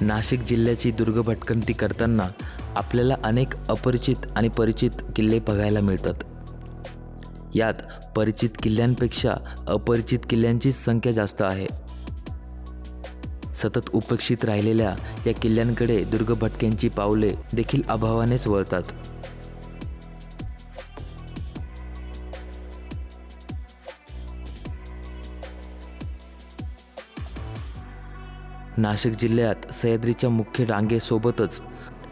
नाशिक जिल्ह्याची दुर्ग भटकंती करताना आपल्याला अनेक अपरिचित आणि परिचित किल्ले बघायला मिळतात. यात परिचित किल्ल्यांपेक्षा अपरिचित किल्ल्यांचीच संख्या जास्त आहे. सतत उपेक्षित राहिलेल्या या किल्ल्यांकडे दुर्ग भटक्यांची पावले देखील अभावानेच वळतात. नाशिक जिल्ह्यात सह्याद्रीच्या मुख्य रांगेसोबतच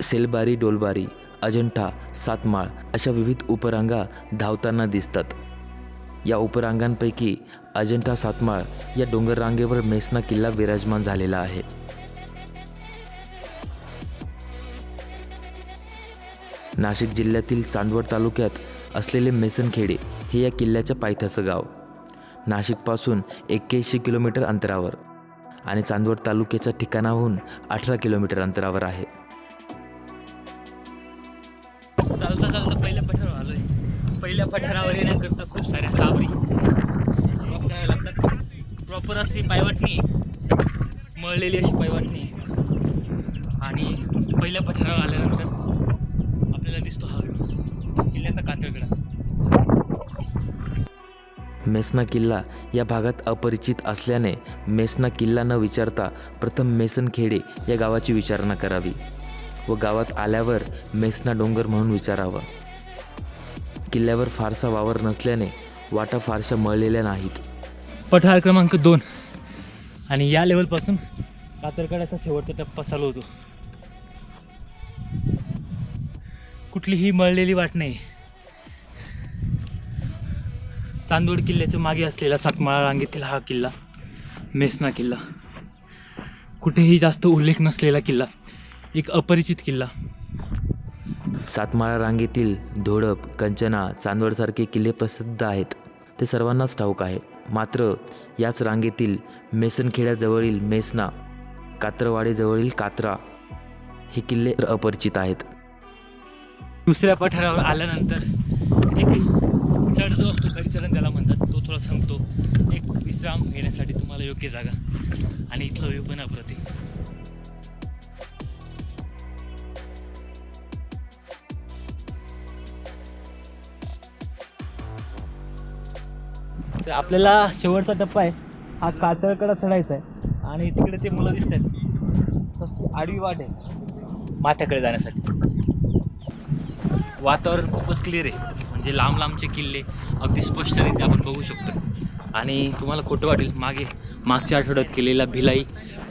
सेलबारी डोलबारी अजंठा सातमाळ अशा विविध उपरांगा धावताना दिसतात. या उपरांगांपैकी अजंठा सातमाळ या डोंगर रांगेवर मेसना किल्ला विराजमान झालेला आहे. नाशिक जिल्ह्यातील चांदवड तालुक्यात असलेले मेसनखेडे हे या किल्ल्याच्या पायथ्याचं गाव. नाशिकपासून एक्क्याऐंशी किलोमीटर अंतरावर. आणि चांदवड तालुक्याच्या ठिकाणाहून अठरा किलोमीटर अंतरावर आहे. चालता चालता पहिल्या पठारावर आलोय. पहिल्या पठारावर येण्याकरता खूप साऱ्या सावरी क्रॉस लागतात. प्रॉपर अशी पायवाटणी. मळलेली अशी पायवाटणी. आणि पहिल्या पठारावर आल्यानंतर आपल्याला दिसतो हा किल्ल्याचा कातळगडा. मेसना किल्ला या भागात अपरिचित असल्याने मेसना किल्ला न विचारता प्रथम मेसनखेडे या गावाची विचारणा करावी व गावात आल्यावर मेसना डोंगर म्हणून विचारावं. किल्ल्यावर फारसा वावर नसल्याने वाटा फारशा मळलेल्या नाहीत. पठार क्रमांक दोन. आणि या लेवलपासून कातरगडाचा शेवटचा टप्पा चालू होतो. कुठलीही मळलेली वाट नाही. चांदोड किल्ल्याच्या मागे असलेला सातमाळा रांगेतील हा किल्ला मेसना किल्ला. कुठेही जास्त उल्लेख नसलेला किल्ला एक अपरिचित किल्ला. सातमाळा रांगेतील धोडप कंचना चांदवडसारखे किल्ले प्रसिद्ध आहेत. ते सर्वांनाच ठाऊक आहे. मात्र याच रांगेतील मेसनखेड्याजवळील मेसना कात्रवाडीजवळील कात्रा हे किल्ले अपरिचित आहेत. दुसऱ्या पठारावर आल्यानंतर एक चढ जो असतो चढण त्याला म्हणतात तो थोडा सांगतो एक विश्राम घेण्यासाठी तुम्हाला योग्य जागा. आणि इथलं व्यू पण अप्रतिम. तर आपल्याला शेवटचा टप्पा आहे. हा कातळकडा चढायचा आहे. आणि तिकडे ते मुलं दिसत आहेत. तशी आडवी वाट आहे. माथ्याकडे जाण्यासाठी. वातावरण खूपच क्लिअर आहे. जे लांब लांबचे किल्ले अगदी स्पष्टरित्या आपण बघू शकतो. आणि तुम्हाला खोटं वाटेल मागे मागच्या आठवड्यात केलेला भिलाई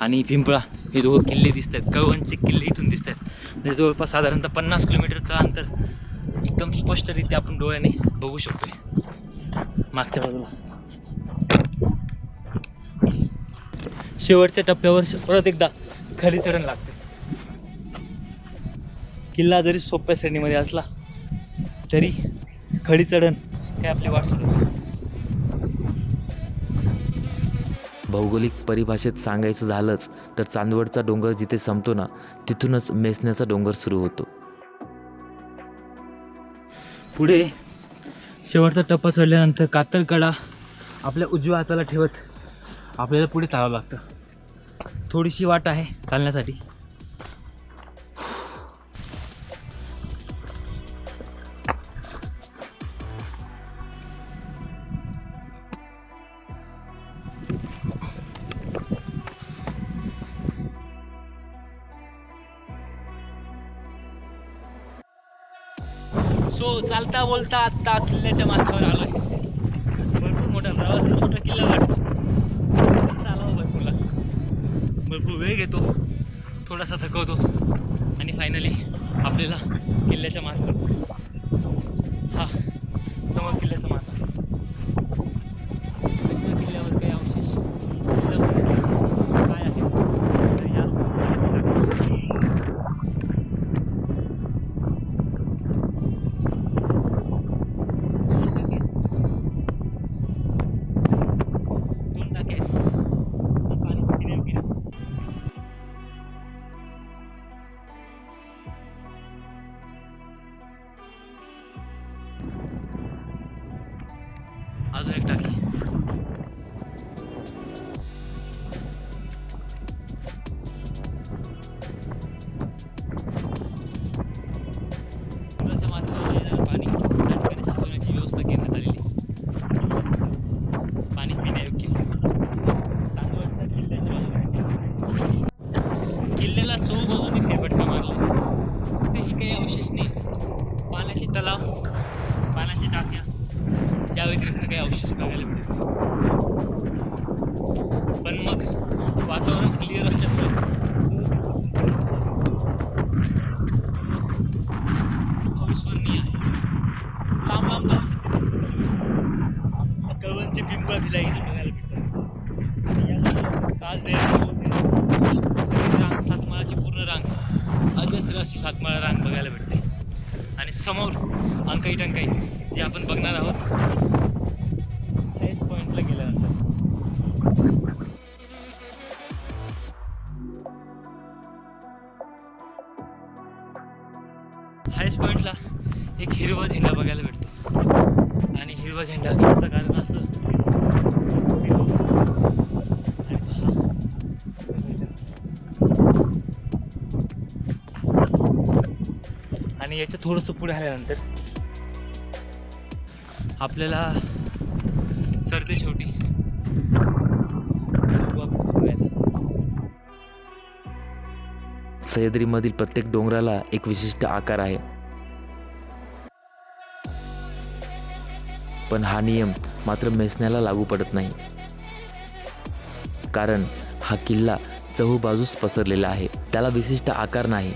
आणि पिंपळा हे दोघं किल्ले दिसत आहेत कळवणचे किल्ले इथून दिसत आहेत म्हणजे जवळपास साधारणतः पन्नास किलोमीटरचं अंतर एकदम स्पष्टरित्या आपण डोळ्याने बघू शकतो मागच्या बाजूला. शेवटच्या टप्प्यावर परत एकदा खाली चढण लागते किल्ला जरी सोप्या श्रेणीमध्ये असला तरी खडी चढण काय आपली वाट सोडत भौगोलिक परिभाषेत सांगायचं झालंच तर चांदवडचा डोंगर जिथे संपतो ना तिथूनच मेसण्याचा डोंगर सुरू होतो. पुढे शेवटचा टप्पा चढल्यानंतर कातळकडा आपल्या उजव्या हाताला ठेवत आपल्याला पुढे चालावं लागतं. थोडीशी वाट आहे चालण्यासाठी. सो चालता बोलता आत्ता किल्ल्याच्या माथ्यावर आलोय. भरपूर मोठा प्रवास छोटा किल्ला वाटतो. चालावं भरपूरला भरपूर वेळ घेतो. थोडासा थकवतो. आणि फायनली आपल्याला किल्ल्याच्या माथ्यावर हा समोर किल्ल्याचा माथा अजून एक टाकी. टंकाई टंकाई. जे आपण बघणार आहोत. हेच पॉईंटला गेल्यानंतर. हायस्ट पॉईंटला एक हिरवा झेंडा बघायला भेटतो. आणि हिरवा झेंडा घ्यायचं कारण असं. आणि आणि याच्या थोडंसं पुढे आल्यानंतर आपल्याला सरते शेवटी सह्याद्रीमधील प्रत्येक डोंगराला एक विशिष्ट आकार आहे. पण हा नियम मात्र मेसण्याला लागू पडत नाही. कारण हा किल्ला चहूबाजूस पसरलेला आहे. त्याला विशिष्ट आकार नाही.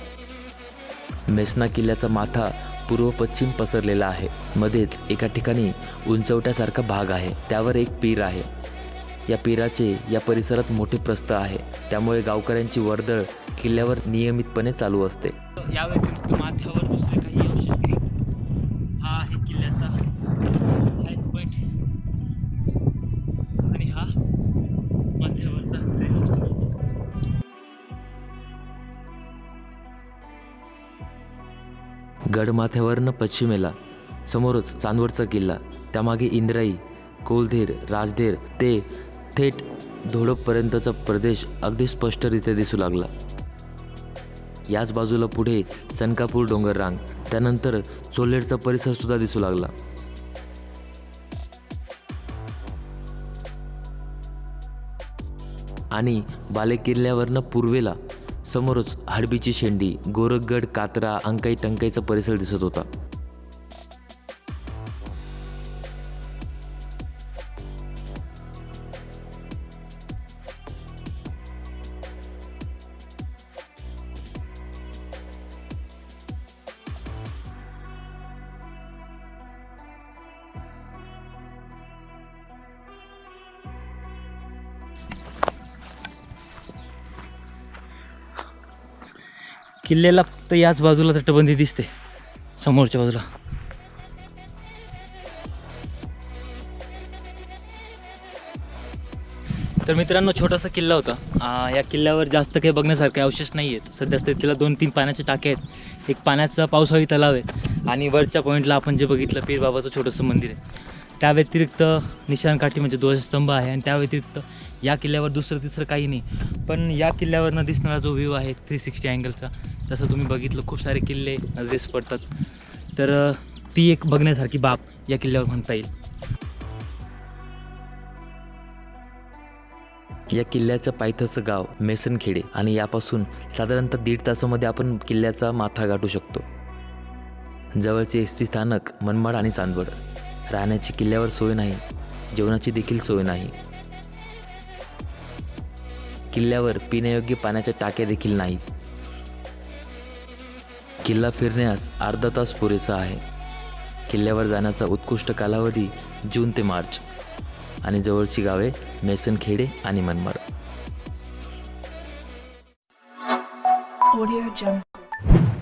मेसना किल्ल्याचा माथा पूर्व पश्चिम पसरलेला आहे. मध्येच एका ठिकाणी उंचवट्यासारखा भाग आहे. त्यावर एक पीर आहे. या पिराचे या परिसरात मोठे प्रस्थ आहे. त्यामुळे गावकऱ्यांची वर्दळ किल्ल्यावर नियमितपणे चालू असते. या व्यतिरिक्त माथ्यावर दुसरे काही अवशेष हा आहे किल्ल्याचा आणि हा माथ्यावरचा गडमाथ्यावरनं पश्चिमेला समोरच चांदवडचा किल्ला त्यामागे इंद्राई कोलधीर राजधेर ते थेट धोडपपर्यंतचा प्रदेश अगदी स्पष्टरित्या दिसू लागला. याच बाजूला पुढे सनकापूर डोंगर रांग त्यानंतर चोल्हेरचा परिसर सुद्धा दिसू लागला. आणि बालेकिल्ल्यावरनं पूर्वेला समोरच हडबीची शेंडी गोरखगड कात्रा अंकाई टंकाईचा परिसर दिसत होता. किल्ल्याला फक्त याच बाजूला तटबंदी दिसते. समोरच्या बाजूला. तर मित्रांनो छोटासा किल्ला होता. आ, या किल्ल्यावर जास्त काही बघण्यासारखे अवशेष नाही आहेत सध्या स्थितीला दोन तीन पाण्याचे टाके आहेत. एक पाण्याचा पावसाळी तलाव आहे. आणि वरच्या पॉईंटला आपण जे बघितलं पीर बाबाचं छोटंसं मंदिर आहे. त्या व्यतिरिक्त निशाणकाठी म्हणजे ध्वजस्तंभ आहे आणि त्या व्यतिरिक्त या किल्ल्यावर दुसरं तिसरं काही नाही. पण या किल्ल्यावरनं दिसणारा जो व्ह्यू आहे थ्री सिक्स्टी अँगलचा जसं तुम्ही बघितलं खूप सारे किल्ले नजरेस पडतात. तर ती एक बघण्यासारखी बाब या किल्ल्यावर म्हणता येईल. या किल्ल्याचं पायथ्याचं गाव मेसनखेडे आणि यापासून साधारणतः दीड तासामध्ये आपण किल्ल्याचा माथा गाठू शकतो. जवळचे एस टी स्थानक मनमाड आणि चांदवड. राहण्याची किल्ल्यावर सोय नाही जेवणाची देखील सोय नाही. किल्ल्यावर पिण्यायोग्य पाण्याच्या टाक्या देखील नाहीत किल्ला फिरण्यास अर्धा तास पुरेसा आहे. किल्ल्यावर जाण्याचा उत्कृष्ट कालावधी जून ते मार्च आणि जवळची गावे मेसनखेडे आणि मनमाड. Audio Jungle.